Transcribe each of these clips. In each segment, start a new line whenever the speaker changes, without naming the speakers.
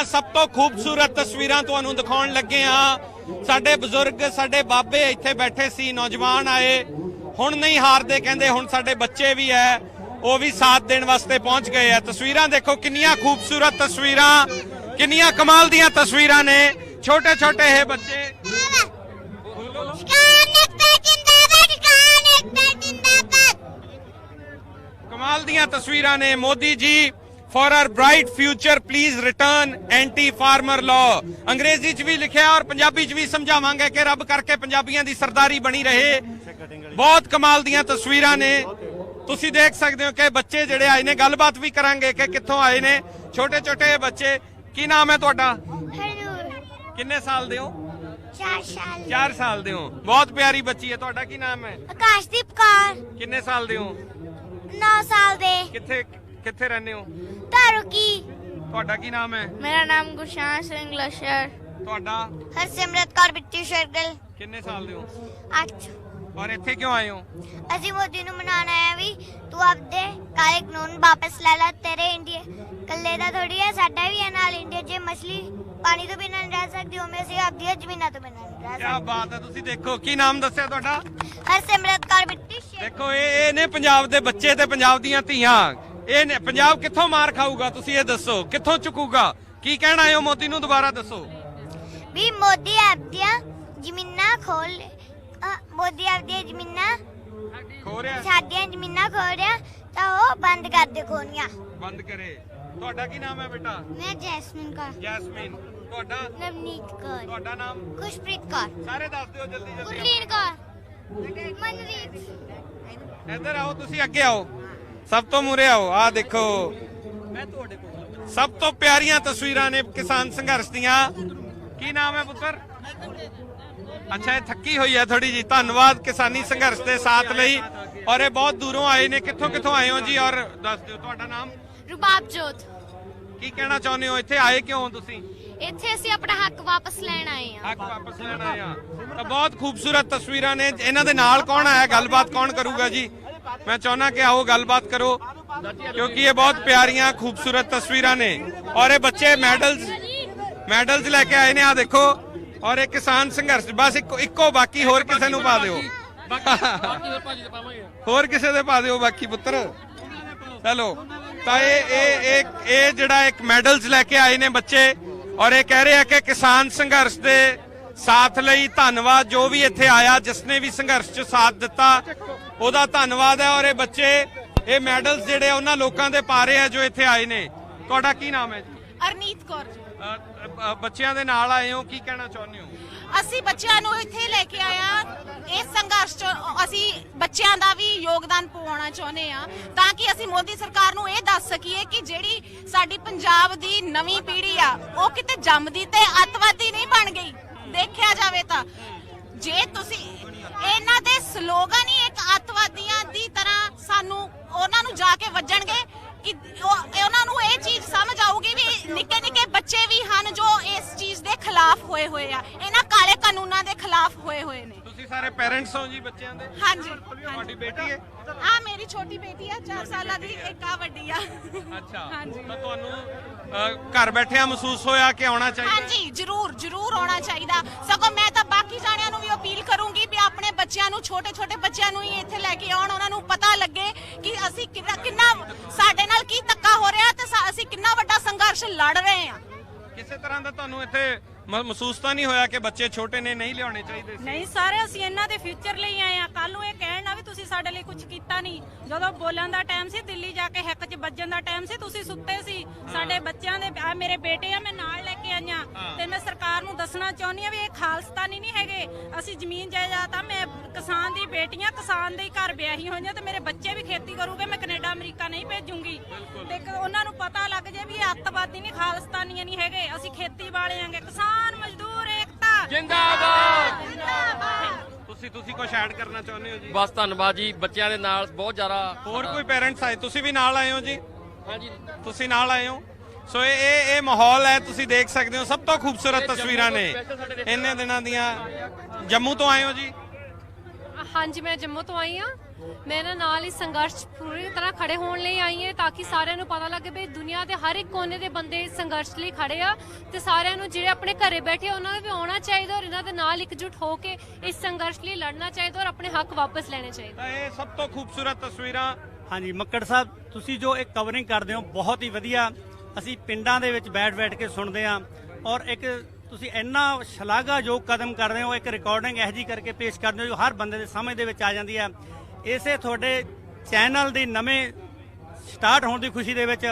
ਦੀਆਂ ਸਭ ਤੋਂ ਖੂਬਸੂਰਤ ਤਸਵੀਰਾਂ ਤੁਹਾਨੂੰ ਦਿਖਾਉਣ ਲੱਗੇ ਆ ਸਾਡੇ ਬਜ਼ੁਰਗ, ਸਾਡੇ ਬਾਬੇ ਇੱਥੇ ਬੈਠੇ ਸੀ, ਨੌਜਵਾਨ ਆਏ। ਹੁਣ ਨਹੀਂ ਹਾਰਦੇ, ਕਹਿੰਦੇ ਹੁਣ ਸਾਡੇ ਬੱਚੇ ਵੀ ਐ। ਉਹ ਵੀ ਸਾਥ ਦੇਣ ਵਾਸਤੇ ਪਹੁੰਚ ਗਏ ਆ ਤਸਵੀਰਾਂ ਦੇਖੋ, ਕਿੰਨੀਆਂ ਖੂਬਸੂਰਤ ਤਸਵੀਰਾਂ, ਕਿੰਨੀਆਂ ਕਮਾਲ ਦੀਆਂ ਤਸਵੀਰਾਂ ਨੇ। ਛੋਟੇ ਛੋਟੇ ਇਹ ਬੱਚੇ। ਕਮਾਲ ਦੀਆਂ ਤਸਵੀਰਾਂ ਨੇ Modi ji. For our bright future please return anti farmer law ਅੰਗਰੇਜ਼ੀ 'ਚ ਵੀ ਲਿਖਿਆ ਔਰ ਪੰਜਾਬੀ 'ਚ ਵੀ ਸਮਝਾਵਾਂਗੇ ਕਿ ਰੱਬ ਕਰਕੇ ਪੰਜਾਬੀਆਂ ਦੀ ਸਰਦਾਰੀ ਬਣੀ ਰਹੇ। ਬਹੁਤ ਕਮਾਲ ਦੀਆਂ ਤਸਵੀਰਾਂ ਨੇ। ਤੁਸੀਂ ਦੇਖ ਸਕਦੇ ਹੋ ਕਿ ਬੱਚੇ ਜਿਹੜੇ ਆਏ ਨੇ ਗੱਲਬਾਤ ਵੀ ਕਰਾਂਗੇ ਕਿ ਕਿੱਥੋਂ ਆਏ ਨੇ। ਛੋਟੇ ਛੋਟੇ ਬੱਚੇ ਕੀ ਨਾਮ ਹੈ ਤੁਹਾਡਾ? ਕਿੰਨੇ ਸਾਲ ਦੇ ਹੋ?
4 ਸਾਲ।
4 ਸਾਲ ਦੇ ਹੋ। ਬਹੁਤ ਪਿਆਰੀ ਬੱਚੀ ਹੈ। ਤੁਹਾਡਾ ਕੀ ਨਾਮ ਹੈ?
ਆਕਾਸ਼ਦੀਪ ਕੌਰ।
ਕਿੰਨੇ ਸਾਲ ਦੇ ਹੋ?
9 ਸਾਲ ਦੇ।
ਕਿੱਥੇ ਕਿੱਥੇ ਰਹਿੰਦੇ ਹੋ?
ਤਾਰੁਕੀ
ਤੁਹਾਡਾ ਕੀ ਨਾਮ ਹੈ?
ਮੇਰਾ ਨਾਮ ਗੁਰਸ਼ਾਨ ਸਿੰਘ ਲਸ਼ਰ।
ਤੁਹਾਡਾ?
ਹਰਸਿਮਰਤ ਕੌਰ ਬਿੱਟੀ ਸ਼ਰਗਲ।
ਕਿੰਨੇ ਸਾਲ ਦੇ ਹੋ?
8
ਔਰ ਇੱਥੇ ਕਿਉਂ ਆਏ ਹੋ?
ਅਸੀਂ ਮੋਦੀ ਨੂੰ ਮਨਾਉਣ ਆਇਆ ਵੀ ਤੂੰ ਆਪਦੇ ਕਾਲੇ ਕਾਨੂੰਨ ਵਾਪਸ ਲੈ ਲੈ ਤੇਰੇ ਇੰਡੀਆ ਕੱਲੇ ਦਾ ਥੋੜੀ ਹੈ ਸਾਡਾ ਵੀ ਹੈ ਨਾਲ ਇੰਡੀਆ 'ਚ ਮਛਲੀ ਪਾਣੀ ਤੋਂ ਬਿਨਾਂ ਨਹੀਂ ਰਹਿ ਸਕਦੀ ਉਵੇਂ ਅਸੀਂ ਆਪਦੀਆਂ ਜ਼ਮੀਨਾਂ ਤੋਂ ਬਿਨਾਂ ਨਹੀਂ ਰਹਿ
ਕੀ ਬਾਤ ਹੈ ਤੁਸੀਂ ਦੇਖੋ ਕੀ ਨਾਮ ਦੱਸਿਆ ਤੁਹਾਡਾ?
ਸਕਦੇ ਹਰਸਿਮਰਤ ਕੌਰ ਬਿੱਟੀ
ਦੇਖੋ ਇਹ ਇਹ ਨੇ ਪੰਜਾਬ ਦੇ ਬੱਚੇ ਤੇ ਪੰਜਾਬ ਦੀਆਂ ਧੀਆਂ। ਇਹ ਪੰਜਾਬ ਕਿੱਥੋਂ ਮਾਰ ਖਾਊਗਾ? ਤੁਸੀਂ ਇਹ ਦੱਸੋ। ਕਿੱਥੋਂ ਚੁਕੂਗਾ? ਕੀ ਕਹਿਣਾ ਹੋ ਮੋਦੀ ਨੂੰ? ਦੁਬਾਰਾ ਦੱਸੋ।
ਵੀ ਮੋਦੀ ਆਪਦੀਆਂ ਜ਼ਮੀਨਾਂ ਖੋਲ ਮੋਦੀ ਆਪਦੀਆਂ ਜ਼ਮੀਨਾਂ
ਖੋ ਰਿਹਾ
ਸਾਡੀਆਂ ਜ਼ਮੀਨਾਂ ਖੋਲ ਰਿਹਾ ਤਾਂ ਉਹ ਬੰਦ ਕਰ ਦੇ ਖੋਣੀਆਂ।
ਬੰਦ ਕਰੇ। ਤੁਹਾਡਾ ਕੀ ਨਾਮ ਹੈ ਬੇਟਾ?
ਮੈਂ ਜੈਸਮਿਨ ਕੌਰ।
ਜੈਸਮੀਨ। ਤੁਹਾਡਾ?
ਨਵਨੀਤ ਕੌਰ।
ਤੁਹਾਡਾ ਨਾਮ?
ਖੁਸ਼ਪ੍ਰੀਤ ਕੌਰ।
ਸਾਰੇ ਦੱਸ ਦਿਓ ਜਲਦੀ ਜਲਦੀ।
ਗੁਰਲੀਨ ਕੌਰ। ਮਨਰੀਤ
ਇੱਧਰ ਆਓ ਤੁਸੀਂ ਅੱਗੇ ਆਓ। ਸਭ ਤੋਂ ਮੂਰੇ ਆਓ ਆ ਦੇਖੋ। ਮੈਂ ਤੁਹਾਡੇ ਕੋਲ ਸਭ ਤੋਂ ਪਿਆਰੀਆਂ ਤਸਵੀਰਾਂ ਨੇ ਕਿਸਾਨ ਸੰਘਰਸ਼ ਦੀਆਂ। ਕੀ ਨਾਮ ਹੈ ਪੁੱਤਰ? ਅੱਛਾ ਇਹ ਥੱਕੀ ਹੋਈ ਹੈ ਥੋੜੀ ਜੀ ਧੰਨਵਾਦ ਕਿਸਾਨੀ ਸੰਘਰਸ਼ ਦੇ ਸਾਥ ਲਈ। ਔਰ ਇਹ ਬਹੁਤ ਦੂਰੋਂ ਆਏ ਨੇ। ਕਿੱਥੋਂ ਕਿੱਥੋਂ ਆਏ ਹੋ ਜੀ? ਔਰ ਦੱਸ ਦਿਓ ਤੁਹਾਡਾ ਨਾਮ?
ਰੁਬਾਬ ਜੋਤ
ਕੀ ਕਹਿਣਾ ਚਾਹੁੰਦੇ ਹੋ? ਇੱਥੇ ਆਏ ਕਿਉਂ ਹੋ ਤੁਸੀਂ?
ਇੱਥੇ ਅਸੀਂ ਆਪਣਾ ਹੱਕ ਵਾਪਸ ਲੈਣ ਆਏ ਹਾਂ।
ਹੱਕ ਵਾਪਸ ਲੈਣ ਆਏ ਆ ਤਾਂ ਬਹੁਤ ਖੂਬਸੂਰਤ ਤਸਵੀਰਾਂ ਨੇ। ਇਹਨਾਂ ਦੇ ਨਾਲ ਕੌਣ ਆਇਆ? ਗੱਲਬਾਤ ਕੌਣ ਕਰੂਗਾ ਜੀ? ਮੈਂ ਚਾਹੁੰਦਾ ਕਿ ਆਓ ਗੱਲਬਾਤ ਕਰੋ, ਕਿਉਂਕਿ ਇਹ ਬਹੁਤ ਪਿਆਰੀਆਂ, ਖੂਬਸੂਰਤ ਤਸਵੀਰਾਂ ਨੇ। ਔਰ ਇਹ ਬੱਚੇ ਮੈਡਲਸ ਮੈਡਲਸ ਲੈ ਕੇ ਆਏ ਨੇ ਆ ਦੇਖੋ। ਔਰ ਇਹ ਕਿਸਾਨ ਸੰਘਰਸ਼, ਬਸ ਇੱਕੋ ਇੱਕੋ ਬਾਕੀ ਹੋਰ ਕਿਸੇ ਨੂੰ ਪਾ ਦਿਓ। ਹੋਰ ਕਿਸੇ ਦੇ ਪਾ ਦਿਓ ਬਾਕੀ ਪੁੱਤਰ। ਚਲੋ, ਤਾਂ ਇਹ ਇਹ ਇਹ ਜਿਹੜਾ ਇੱਕ ਮੈਡਲਸ ਲੈ ਕੇ ਆਏ ਨੇ ਬੱਚੇ, ਔਰ ਇਹ ਕਹਿ ਰਹੇ ਆ ਕਿ ਕਿਸਾਨ ਸੰਘਰਸ਼ ਦੇ ਸਾਥ ਲਈ ਧੰਨਵਾਦ। ਜੋ ਵੀ ਇੱਥੇ ਆਇਆ ਜਿਸ ਨੇ ਵੀ ਸੰਘਰਸ਼ 'ਚ ਸਾਥ ਦਿੱਤਾ ਉਹਦਾ ਧੰਨਵਾਦ ਹੈ ਔਰ ਇਹ ਬੱਚੇ ਇਹ ਮੈਡਲਸ ਜਿਹੜੇ ਉਹਨਾਂ ਲੋਕਾਂ ਦੇ ਪਾ ਰਹੇ ਆ ਜੋ ਇੱਥੇ ਆਏ ਨੇ। ਤੁਹਾਡਾ ਕੀ ਨਾਮ ਹੈ ਜੀ?
ਅਰਨੀਤ ਕੌਰ ਜੀ।
ਅ, ਅ, ਬੱਚਿਆਂ ਦੇ ਨਾਲ ਆਏ ਹੋ ਕੀ ਕਹਿਣਾ ਚਾਹੁੰਦੇ ਹੋ?
ਅਸੀਂ ਬੱਚਿਆਂ ਨੂੰ ਇੱਥੇ ਲੈ ਕੇ ਆਇਆ ਇਸ ਸੰਘਰਸ਼ ਚ ਅਸੀਂ ਬੱਚਿਆਂ ਦਾ ਵੀ ਯੋਗਦਾਨ ਪਾਉਣਾ ਚਾਹੁੰਦੇ ਆ ਤਾਂ ਕਿ ਅਸੀਂ ਮੋਦੀ ਸਰਕਾਰ ਨੂੰ ਇਹ ਦੱਸ ਸਕੀਏ ਕਿ ਜਿਹੜੀ ਸਾਡੀ ਪੰਜਾਬ ਦੀ ਨਵੀਂ ਪੀੜ੍ਹੀ ਆ ਉਹ ਕਿਤੇ ਜੰਮਦੀ ਤੇ ਅੱਤਵਾਦੀ ਨਹੀਂ ਬਣ ਗਈ। ਦੇਖਿਆ ਜਾਵੇ ਤਾਂ। ਜੇ ਤੁਸੀਂ ਇਹਨਾਂ ਦੇ ਸਲੋਗਨ ਹੀ ਇੱਕ ਅੱਤਵਾਦੀਆਂ ਦੀ ਤਰ੍ਹਾਂ ਸਾਨੂੰ ਉਹਨਾਂ ਨੂੰ ਜਾ ਕੇ ਵੱਜਣਗੇ ਕਿ ਉਹ- ਉਹਨਾਂ ਨੂੰ ਇਹ ਚੀਜ਼ ਸਮਝ ਆਊਗੀ ਵੀ ਨਿੱਕੇ ਨਿੱਕੇ ਬੱਚੇ ਵੀ ਹਨ ਜੋ ਇਸ ਚੀਜ਼ ਦੇ ਖਿਲਾਫ ਹੋਏ ਹੋਏ ਆ। ਇਹਨਾਂ ਕਾਲੇ ਕਾਨੂੰਨਾਂ ਦੇ ਖਿਲਾਫ ਹੋਏ ਹੋਏ ਨੇ।
ਤੁਸੀਂ ਸਾਰੇ ਪੈਰੈਂਟਸ ਹੋ ਜੀ ਬੱਚਿਆਂ ਦੇ?
ਹਾਂਜੀ
ਤੁਹਾਡੀ ਬੇਟੀ ਹੈ?
ਆ ਮੇਰੀ ਛੋਟੀ ਬੇਟੀ ਆ 4 ਸਾਲਾਂ ਦੀ ਇੱਕ ਆ ਵੱਡੀ ਆ।
ਅੱਛਾ
ਹਾਂਜੀ।
ਤਾਂ ਤੁਹਾਨੂੰ ਘਰ ਬੈਠਿਆਂ ਮਹਿਸੂਸ ਹੋਇਆ ਕਿ ਆਉਣਾ ਚਾਹੀਦਾ?
ਹਾਂਜੀ ਜਰੂਰ ਜਰੂਰ ਆਉਣਾ ਚਾਹੀਦਾ। ਸਗੋਂ ਮੈਂ ਤਾਂ ਬਾਕੀ ਜਾਣਿਆਂ ਨੂੰ ਵੀ ਅਪੀਲ ਕਰੂੰਗੀ ਵੀ ਆਪਣੇ ਬੱਚਿਆਂ ਨੂੰ ਛੋਟੇ ਛੋਟੇ ਬੱਚਿਆਂ ਨੂੰ ਹੀ ਇੱਥੇ ਲੈ ਕੇ ਆਉਣ ਉਹਨਾਂ ਨੂੰ ਪਤਾ ਲੱਗੇ ਕਿ ਅਸੀਂ ਕਿੰਨਾ ਕਿੰਨਾ ਸਾਡੇ ਨਾਲ ਕੀ ਧੱਕਾ ਹੋ ਰਿਹਾ ਤੇ ਅਸੀਂ ਕਿੰਨਾ ਵੱਡਾ ਸੰਘਰਸ਼ ਲੜ ਰਹੇ ਹਾਂ।
ਕਿਸੇ ਤਰ੍ਹਾਂ ਦਾ ਤੁਹਾਨੂੰ ਇੱਥੇ ਮਹਿਸੂਸ ਤਾਂ ਨਹੀਂ ਹੋਇਆ ਕਿ ਬੱਚੇ ਛੋਟੇ ਨੇ ਨਹੀਂ ਲਿਆਉਣੇ ਚਾਹੀਦੇ ਸੀ?
ਨਹੀਂ ਸਾਰੇ ਅਸੀਂ ਇਹਨਾਂ ਦੇ ਫਿਊਚਰ ਲਈ ਆਏ ਆ ਕੱਲ ਨੂੰ ਇਹ ਕਹਿਣ ਨਾ ਵੀ ਤੁਸੀਂ ਸਾਡੇ ਲਈ ਕੁਝ ਕੀਤਾ ਨਹੀਂ। ਜਦੋਂ ਬੋਲਣ ਦਾ ਟਾਈਮ ਸੀ ਦਿੱਲੀ ਜਾ ਕੇ ਹਿੱਕ 'ਚ ਵੱਜਣ ਦਾ ਟਾਈਮ ਸੀ ਤੁਸੀਂ ਸੁੱਤੇ ਸੀ। ਸਾਡੇ ਬੱਚਿਆਂ ਦੇ ਆ ਮੇਰੇ ਬੇਟੇ ਆ ਮੈਂ ਨਾਲ ਲੈ ਕੇ ਆਈਆਂ ਤੇ ਮੈਂ ਸਰਕਾਰ ਨੂੰ ਦੱਸਣਾ ਚਾਹੁੰਦੀ ਆ ਵੀ ਇਹ ਖਾਲਸਤਾਨੀ ਨਹੀਂ ਹੈਗੇ। ਅਸੀਂ ਜ਼ਮੀਨ ਜਾਇਦਾਦ ਆ ਮੈਂ ਕਿਸਾਨ ਦੀ ਬੇਟੀਆਂ ਕਿਸਾਨ ਦੇ ਘਰ ਵਿਆਹੀ ਹੋਈਆਂ ਤੇ ਮੇਰੇ ਬੱਚੇ ਵੀ ਖੇਤੀ ਕਰੂਗੇ ਮੈਂ ਕੈਨੇਡਾ ਅਮਰੀਕਾ ਨਹੀਂ ਭੇਜੂੰਗੀ। ਤੇ ਉਹਨਾਂ ਨੂੰ ਪਤਾ ਲੱਗ ਜੇ ਵੀ ਇਹ ਅੱਤਵਾਦੀ ਨਹੀਂ ਖਾਲਸਤਾਨੀਆਂ ਨਹੀਂ ਹੈਗੇ। ਅਸੀਂ ਖੇਤੀ ਵਾਲੇ ਆਂਗੇ। ਕਿਸਾਨ ਮਜ਼ਦੂਰ ਏਕਤਾ।
ਜਿੰਦਾਬਾਦ।
ਜਿੰਦਾਬਾਦ।
ਤੁਸੀਂ ਤੁਸੀਂ ਕੁਝ ਐਡ ਕਰਨਾ ਚਾਹੁੰਦੇ ਹੋ ਜੀ?
ਬਸ ਧੰਨਵਾਦ ਜੀ ਬੱਚਿਆਂ ਦੇ ਨਾਲ ਬਹੁਤ ਜ਼ਿਆਦਾ
ਹੋਰ ਕੋਈ ਪੈਰੈਂਟਸ ਆਏ? ਤੁਸੀਂ ਵੀ ਨਾਲ ਆਏ ਹੋ ਜੀ?
ਹਾਂਜੀ।
ਤੁਸੀਂ ਨਾਲ ਆਏ ਹੋ? ਸੋ ਇਹ ਇਹ ਇਹ ਮਾਹੌਲ ਹੈ ਤੁਸੀਂ ਦੇਖ ਸਕਦੇ ਹੋ ਸਭ ਤੋਂ ਖੂਬਸੂਰਤ ਤਸਵੀਰਾਂ ਨੇ। ਇੰਨੇ ਦਿਨਾਂ ਦੀਆਂ। ਜੰਮੂ ਤੋਂ ਆਏ ਹੋ ਜੀ?
ਹਾਂਜੀ ਮੈਂ ਜੰਮੂ ਤੋਂ ਆਈ ਹਾਂ। ਮੈਂ ਨਾ ਨਾਲ ਇਸ ਸੰਘਰਸ਼ ਪੂਰੀ ਤਰ੍ਹਾਂ ਖੜੇ ਹੋਣ ਲਈ ਆਈ ਹਾਂ ਤਾਂ ਕਿ ਸਾਰਿਆਂ ਨੂੰ ਪਤਾ ਲੱਗੇ ਵੀ ਦੁਨੀਆ ਦੇ ਹਰ ਇੱਕ ਕੋਨੇ ਦੇ ਬੰਦੇ ਇਸ ਸੰਘਰਸ਼ ਲਈ ਖੜੇ ਆ ਤੇ ਸਾਰਿਆਂ ਨੂੰ ਜਿਹੜੇ ਆਪਣੇ ਘਰੇ ਬੈਠੇ ਆ, ਉਹਨਾਂ ਨੂੰ ਵੀ ਆਉਣਾ ਚਾਹੀਦਾ ਔਰ ਇਹਨਾਂ ਦੇ ਨਾਲ ਇਕਜੁੱਟ ਹੋ ਕੇ ਇਸ ਸੰਘਰਸ਼ ਲਈ ਲੜਨਾ ਚਾਹੀਦਾ ਔਰ ਆਪਣੇ ਹੱਕ ਵਾਪਸ ਲੈਣੇ ਚਾਹੀਦੇ।
ਤਾਂ ਇਹ ਸਭ ਤੋਂ ਖੂਬਸੂਰਤ ਤਸਵੀਰਾਂ।
ਹਾਂਜੀ ਮੱਕੜ ਸਾਹਿਬ ਤੁਸੀਂ ਜੋ ਇੱਕ ਕਵਰਿੰਗ ਕਰਦੇ ਹੋ ਬਹੁਤ ਹੀ ਵਧੀਆ ਅਸੀਂ ਪਿੰਡਾਂ ਦੇ ਵਿੱਚ ਬੈਠ-ਬੈਠ ਕੇ ਸੁਣਦੇ ਹਾਂ ਔਰ ਇੱਕ ਤੁਸੀਂ ਇੰਨਾ ਸ਼ਲਾਘਾਯੋਗ ਕਦਮ ਕਰ ਰਹੇ ਹੋ ਇੱਕ ਰਿਕਾਰਡਿੰਗ ਇਹੋ ਜਿਹੀ ਕਰਕੇ ਪੇਸ਼ ਕਰਦੇ ਹੋ ਜੋ ਹਰ ਬੰਦੇ ਦੇ ਸਮਝ ਦੇ ਵਿੱਚ ਆ ਜਾਂਦੀ ਹੈ ਇਸੇ ਤੁਹਾਡੇ ਚੈਨਲ ਦੀ ਨਵੇਂ ਸਟਾਰਟ ਹੋਣ ਦੀ ਖੁਸ਼ੀ ਦੇ ਵਿੱਚ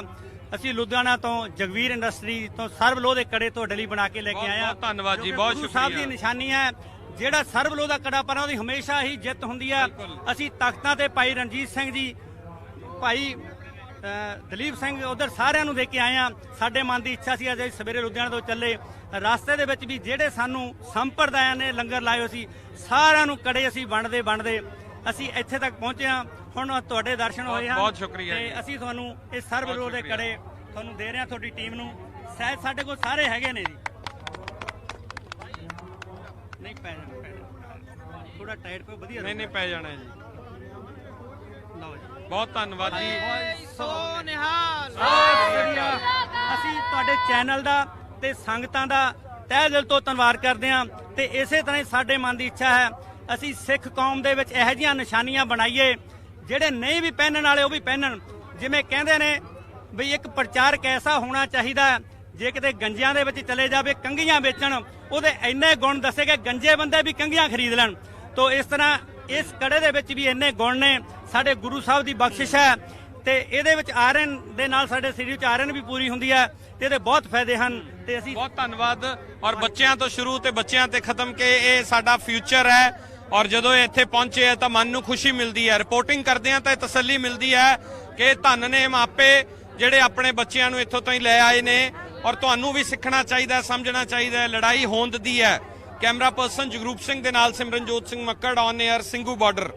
ਅਸੀਂ ਲੁਧਿਆਣਾ ਤੋਂ ਜਗਵੀਰ ਇੰਡਸਟਰੀ ਤੋਂ ਸਰਬਲੋਹ ਦੇ ਕੜੇ ਤੁਹਾਡੇ ਲਈ ਬਣਾ ਕੇ ਲੈ ਕੇ ਹਾਂ
ਬਹੁਤ ਧੰਨਵਾਦ ਜੀ,
ਜੋ
ਬਹੁਤ
ਗੁਰੂ ਸਾਹਿਬ ਦੀ
ਸ਼ੁਕਰੀਆ।
ਨਿਸ਼ਾਨੀ ਹੈ ਜਿਹੜਾ ਸਰਬਲੋਹ ਦਾ ਕੜਾ ਪਰ ਉਹਦੀ ਹਮੇਸ਼ਾ ਹੀ ਜਿੱਤ ਹੁੰਦੀ ਹੈ। ਅਸੀਂ ਤਖਤਾਂ ਤੇ ਭਾਈ ਰਣਜੀਤ ਸਿੰਘ ਜੀ ਭਾਈ ਦਲੀਪ ਸਿੰਘ ਉਧਰ ਸਾਰਿਆਂ ਨੂੰ ਦੇ ਕੇ ਆਏ ਆ ਸਾਡੇ ਮਨ ਦੀ ਇੱਛਾ ਸੀ ਅੱਜ ਅਸੀਂ ਸਵੇਰੇ ਲੁਧਿਆਣਾ ਤੋਂ ਚੱਲੇ। ਰਸਤੇ ਦੇ ਵਿੱਚ ਵੀ ਜਿਹੜੇ ਸਾਨੂੰ ਸੰਪਰਦਾਇਆਂ ਨੇ ਲੰਗਰ ਹੋਏ ਸੀ ਸਾਰਿਆਂ ਨੂੰ ਕੜੇ ਅਸੀਂ ਵੰਡਦੇ ਵੰਡਦੇ। ਅਸੀਂ ਇੱਥੇ ਤੱਕ ਪਹੁੰਚੇ ਆ ਹੁਣ ਤੁਹਾਡੇ ਦਰਸ਼ਨ ਹੋਏ ਹਨ।
ਬਹੁਤ ਸ਼ੁਕਰੀਆ
ਤੇ। ਅਸੀਂ ਤੁਹਾਨੂੰ ਇਹ ਸਰਬਰੋਹ ਦੇ
ਸ਼ੁਕਰੀਆ।
ਕੜੇ ਤੁਹਾਨੂੰ ਦੇ ਰਹੇ ਹਾਂ ਤੁਹਾਡੀ ਟੀਮ ਨੂੰ। ਸ਼ਾਇਦ ਸਾਡੇ ਕੋਲ ਸਾਰੇ ਹੈਗੇ ਨੇ ਜੀ। ਨਹੀਂ ਪੈ ਜਾਣਾ ਥੋੜਾ ਟਾਈਟ ਕੋਈ ਵਧੀਆ
ਨਹੀਂ ਨਹੀਂ ਪੈ ਜਾਣਾ ਜੀ। ਬਹੁਤ ਧੰਨਵਾਦ ਜੀ।
ਅਸੀਂ ਤੁਹਾਡੇ ਚੈਨਲ ਦਾ ਤੇ ਸੰਗਤਾਂ ਦਾ ਤਹਿ ਦਿਲ ਤੋਂ ਧੰਨਵਾਦ ਕਰਦੇ ਹਾਂ ਤੇ ਇਸੇ ਤਰ੍ਹਾਂ ਹੀ ਸਾਡੇ ਮਨ ਦੀ ਇੱਛਾ ਹੈ ਅਸੀਂ ਸਿੱਖ ਕੌਮ ਦੇ ਵਿੱਚ ਇਹੋ ਜਿਹੀਆਂ ਨਿਸ਼ਾਨੀਆਂ ਬਣਾਈਏ ਜਿਹੜੇ ਨਹੀਂ ਵੀ ਪਹਿਨਣ ਵਾਲੇ ਉਹ ਵੀ ਪਹਿਨਣ। ਜਿਵੇਂ ਕਹਿੰਦੇ ਨੇ ਵੀ ਇੱਕ ਪ੍ਰਚਾਰਕ ਐਸਾ ਹੋਣਾ ਚਾਹੀਦਾ ਜੇ ਕਿਤੇ ਗੰਜਿਆਂ ਦੇ ਵਿੱਚ ਚਲੇ ਜਾਵੇ ਕੰਗੀਆਂ ਵੇਚਣ ਉਹਦੇ ਇੰਨੇ ਗੁਣ ਦੱਸੇ ਕਿ ਗੰਜੇ ਬੰਦੇ ਵੀ ਕੰਗੀਆਂ ਖਰੀਦ ਲੈਣ। ਤੋਂ ਇਸ ਤਰ੍ਹਾਂ ਇਸ ਕੜੇ ਦੇ ਵਿੱਚ ਵੀ ਇੰਨੇ ਗੁਣ ਨੇ, ਸਾਡੇ ਗੁਰੂ ਸਾਹਿਬ ਦੀ ਬਖਸ਼ਿਸ਼ ਹੈ ਤੇ ਇਹਦੇ ਵਿੱਚ ਆਇਰਨ ਦੇ ਨਾਲ ਸਾਡੇ ਸਰੀਰ ਵਿੱਚ ਆਇਰਨ ਵੀ ਪੂਰੀ ਹੁੰਦੀ ਹੈ ਤੇ ਇਹਦੇ ਬਹੁਤ ਫਾਇਦੇ ਹਨ ਤੇ ਅਸੀਂ
ਬਹੁਤ ਧੰਨਵਾਦ। ਔਰ ਬੱਚਿਆਂ ਤੋਂ ਸ਼ੁਰੂ ਤੇ ਬੱਚਿਆਂ ਤੇ ਖਤਮ ਕੇ ਇਹ ਸਾਡਾ ਫਿਊਚਰ ਹੈ। ਔਰ ਜਦੋਂ ਇਹ ਇੱਥੇ ਪਹੁੰਚੇ ਹੈ ਤਾਂ ਮਨ ਨੂੰ ਖੁਸ਼ੀ ਮਿਲਦੀ ਹੈ। ਰਿਪੋਰਟਿੰਗ ਕਰਦੇ ਆ ਤਾਂ ਇਹ ਤਸੱਲੀ ਮਿਲਦੀ ਹੈ ਕਿ ਧੰਨ ਨੇ ਮਾਪੇ ਜਿਹੜੇ ਆਪਣੇ ਬੱਚਿਆਂ ਨੂੰ ਇੱਥੋਂ ਤੋਂ ਹੀ ਲੈ ਆਏ ਨੇ। ਔਰ ਤੁਹਾਨੂੰ ਵੀ ਸਿੱਖਣਾ ਚਾਹੀਦਾ, ਸਮਝਣਾ ਚਾਹੀਦਾ ਲੜਾਈ ਹੋਂਦ ਦੀ ਹੈ। ਕੈਮਰਾ ਪਰਸਨ ਜਗਰੂਪ ਸਿੰਘ ਦੇ ਨਾਲ Simranjot Singh Makkar on air Singhu border.